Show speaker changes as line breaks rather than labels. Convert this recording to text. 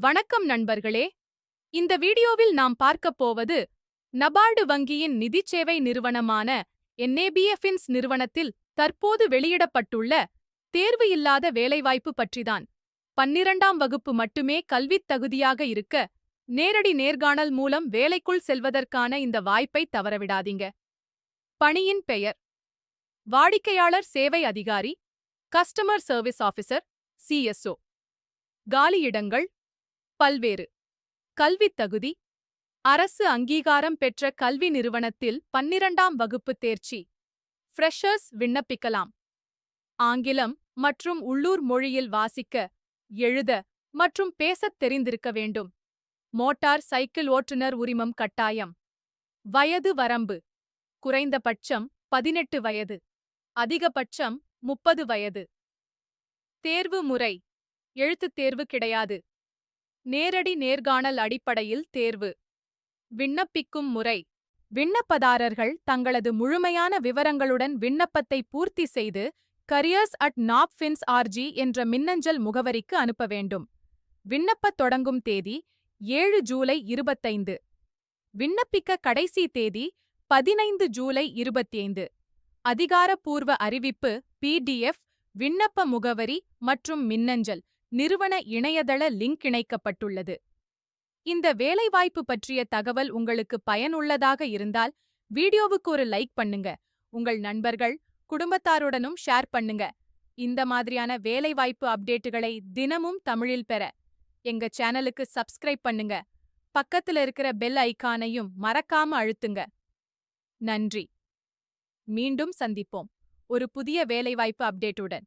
வணக்கம் நண்பர்களே. இந்த வீடியோவில் நாம் பார்க்கப் போவது நபார்டு வங்கியின் நிதிச் சேவை நிறுவனமான என்ஏபிஎஃபின்ஸ் நிறுவனத்தில் தற்போது வெளியிடப்பட்டுள்ள தேர்வு இல்லாத வேலைவாய்ப்பு பற்றிதான். பன்னிரண்டாம் வகுப்பு மட்டுமே கல்வித் தகுதியாக இருக்க நேரடி நேர்காணல் மூலம் வேலைக்குள் செல்வதற்கான இந்த வாய்ப்பை தவறவிடாதீங்க. பணியின் பெயர் வாடிக்கையாளர் சேவை அதிகாரி கஸ்டமர் சர்வீஸ் ஆஃபீஸர் சிஎஸ்ஓ காலியிடங்கள் பல்வேறு. கல்வித் தகுதி. அரசு அங்கீகாரம் பெற்ற கல்வி நிறுவனத்தில் பன்னிரண்டாம் வகுப்பு தேர்ச்சி. ஃப்ரெஷர்ஸ் விண்ணப்பிக்கலாம். ஆங்கிலம் மற்றும் உள்ளூர் மொழியில் வாசிக்க எழுத மற்றும் பேசத் தெரிந்திருக்க வேண்டும். மோட்டார் சைக்கிள் ஓட்டுநர் உரிமம் கட்டாயம். வயது வரம்பு. குறைந்தபட்சம் பதினெட்டு வயது. அதிகபட்சம் முப்பது வயது. தேர்வு முறை. எழுத்துத் தேர்வு கிடையாது. நேரடி நேர்காணல் அடிப்படையில் தேர்வு. விண்ணப்பிக்கும் முறை. விண்ணப்பதாரர்கள் தங்களது முழுமையான விவரங்களுடன் விண்ணப்பத்தை பூர்த்தி செய்து கரியர்ஸ் அட் நாப்ஃபின்ஸ் ஆர்ஜி என்ற மின்னஞ்சல் முகவரிக்கு அனுப்ப வேண்டும். விண்ணப்பத் தொடங்கும் தேதி ஏழு ஜூலை இருபத்தைந்து. விண்ணப்பிக்க கடைசி தேதி பதினைந்து ஜூலை இருபத்தைந்து. அதிகாரப்பூர்வ அறிவிப்பு பிடிஎஃப் விண்ணப்ப முகவரி மற்றும் மின்னஞ்சல். நிறுவன இணையதள லிங்க் இணைக்கப்பட்டுள்ளது. இந்த வேலைவாய்ப்பு பற்றிய தகவல் உங்களுக்கு பயனுள்ளதாக இருந்தால் வீடியோவுக்கு ஒரு லைக் பண்ணுங்க. உங்கள் நண்பர்கள் குடும்பத்தாருடனும் ஷேர் பண்ணுங்க. இந்த மாதிரியான வேலைவாய்ப்பு அப்டேட்டுகளை தினமும் தமிழில் பெற. எங்க சேனலுக்கு சப்ஸ்கிரைப் பண்ணுங்க. பக்கத்துல இருக்கிற பெல் ஐக்கானையும் மறக்காம அழுத்துங்க. நன்றி. மீண்டும் சந்திப்போம். ஒரு புதிய வேலைவாய்ப்பு அப்டேட்டுடன்.